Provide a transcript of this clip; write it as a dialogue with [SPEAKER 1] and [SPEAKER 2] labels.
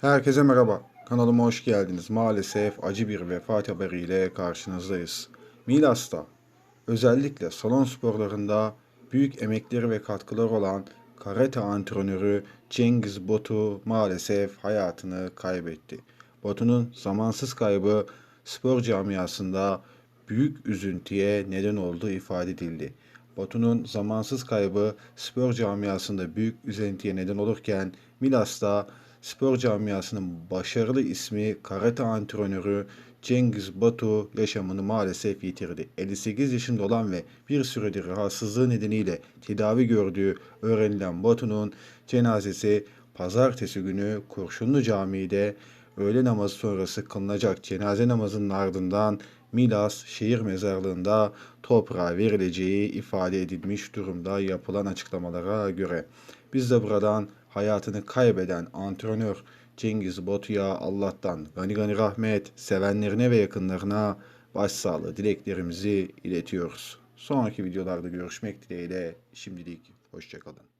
[SPEAKER 1] Herkese merhaba. Kanalıma hoş geldiniz. Maalesef acı bir vefat haberiyle karşınızdayız. Milas'ta özellikle salon sporlarında büyük emekleri ve katkıları olan karate antrenörü Cengiz Botu maalesef hayatını kaybetti. Botu'nun zamansız kaybı spor camiasında büyük üzüntüye neden olduğu ifade edildi. Batu'nun zamansız kaybı spor camiasında büyük üzüntüye neden olurken Milas'ta spor camiasının başarılı ismi karate antrenörü Cengiz Batu yaşamını maalesef yitirdi. 58 yaşında olan ve bir süredir rahatsızlığı nedeniyle tedavi gördüğü öğrenilen Batu'nun cenazesi pazartesi günü Kurşunlu Camii'de öğle namazı sonrası kılınacak cenaze namazının ardından Milas şehir mezarlığında toprağa verileceği ifade edilmiş durumda yapılan açıklamalara göre. Biz de buradan hayatını kaybeden antrenör Cengiz Batu'ya Allah'tan gani gani rahmet, sevenlerine ve yakınlarına başsağlığı dileklerimizi iletiyoruz. Sonraki videolarda görüşmek dileğiyle şimdilik hoşçakalın.